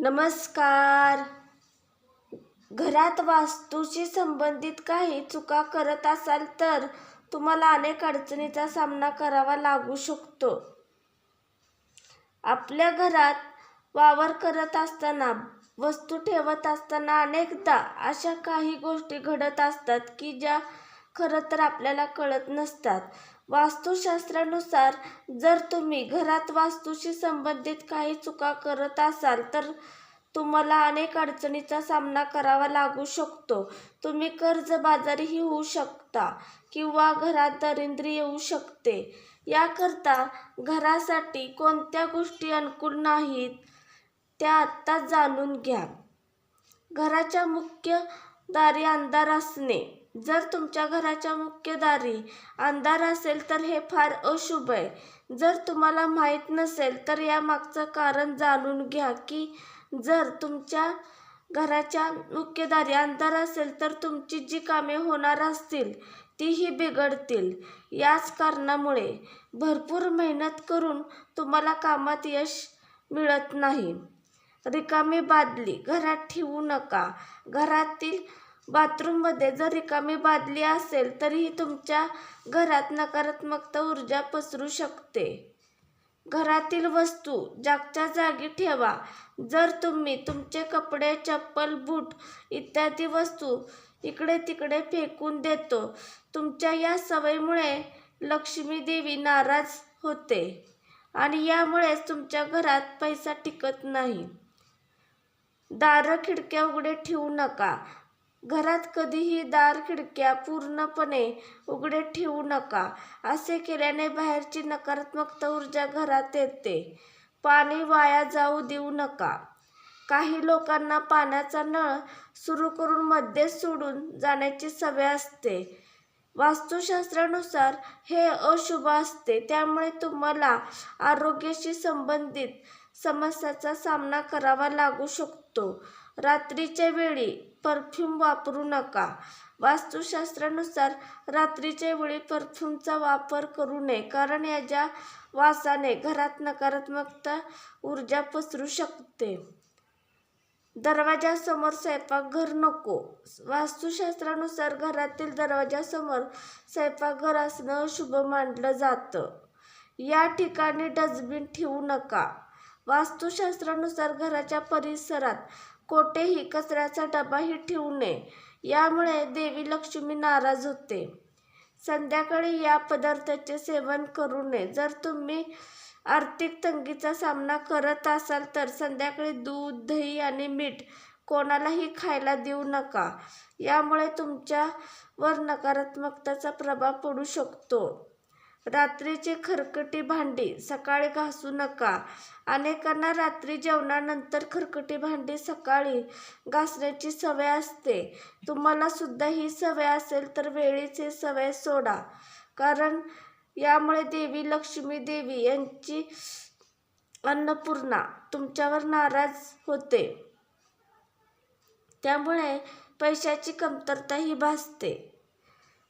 नमस्कार. घरात वास्तूशी संबंधित काही चुका करत असाल तर तुम्हाला अनेक अडचणीचा सामना करावा लागू शकतो. आपल्या घरात वावर करत असताना वस्तू ठेवत असताना अनेकदा अशा काही गोष्टी घडत असतात की ज्या खरं तर आपल्याला कळत नसतात. वास्तुशास्त्रानुसार जर तुम्ही घरात वास्तूशी संबंधित काही चुका करत असाल तर तुम्हाला अनेक अडचणीचा सामना करावा लागू शकतो. तुम्ही कर्जबाजारीही होऊ शकता किंवा घरात दरिंद्री येऊ शकते. याकरता घरासाठी कोणत्या गोष्टी अनुकूल नाहीत त्या आत्ता जाणून घ्या. घराच्या मुख्य दारी अंधार असणे. जर तुमच्या घराच्या मुख्य दारी अंधार असेल तर हे फार अशुभ आहे. जर तुम्हाला माहीत नसेल तर यामागचं कारण जाणून घ्या की जर तुमच्या घराच्या मुख्य दारी अंधार असेल तर तुमची जी कामे होणार असतील तीही बिघडतील. याच कारणामुळे भरपूर मेहनत करून तुम्हाला कामात यश मिळत नाही. रिकामी बादली घरात ठेवू नका. घरातील बाथरूममध्ये जर रिकामी बादली असेल तरीही तुमच्या घरात नकारात्मकता ऊर्जा पसरू शकते. घरातील वस्तू जागच्या जागी ठेवा. जर तुम्ही तुमचे कपडे चप्पल बूट इत्यादी वस्तू इकडे तिकडे फेकून देतो तुमच्या या सवयीमुळे लक्ष्मी देवी नाराज होते आणि यामुळेच तुमच्या घरात पैसा टिकत नाही. दारं खिडक्या उघडे ठेवू नका. घरात कधीही दार खिडक्या पूर्णपणे उघडे ठेवू नका. असे केल्याने बाहेरची नकारात्मक ऊर्जा घरात येते. पाणी वाया जाऊ देऊ नका. काही लोकांना पाण्याचा नळ सुरू करून मध्येच सोडून जाण्याची सवय असते. वास्तुशास्त्रानुसार हे अशुभ असते त्यामुळे तुम्हाला आरोग्याशी संबंधित समस्याचा सामना करावा लागू शकतो. रात्रीच्या वेळी परफ्यूम वापरू नका. वास्तुशास्त्रानुसार रात्रीच्या वेळी परफ्यूमचा वापर करू नये कारण याच्या वासाने घरात नकारात्मकता ऊर्जा पसरू शकते. दरवाजासमोर स्वयंपाकघर नको. वास्तुशास्त्रानुसार घरातील दरवाजासमोर स्वयंपाकघर असणं शुभ मानलं जातं. या ठिकाणी डस्टबिन ठेवू नका. वास्तुशास्त्रानुसार घराच्या परिसरात कोठेही कचऱ्याचा डबाही ठेवू नये. यामुळे देवी लक्ष्मी नाराज होते. संध्याकाळी या पदार्थाचे सेवन करू नये. जर तुम्ही आर्थिक तंगीचा सामना करत असाल तर संध्याकाळी दूध दही आणि मीठ कोणालाही खायला देऊ नका. यामुळे तुमच्यावर नकारात्मकतेचा प्रभाव पडू शकतो. रात्रीची खरकटी भांडी सकाळी घासू नका. अनेकांना रात्री जेवणानंतर खरकटी भांडी सकाळी घासण्याची सवय असते. तुम्हाला सुद्धा ही सवय असेल तर वेळीच ही सवय सोडा. कारण यामुळे देवी लक्ष्मी देवी यांची अन्नपूर्णा तुमच्यावर नाराज होते. त्यामुळे पैशाची कमतरताही भासते.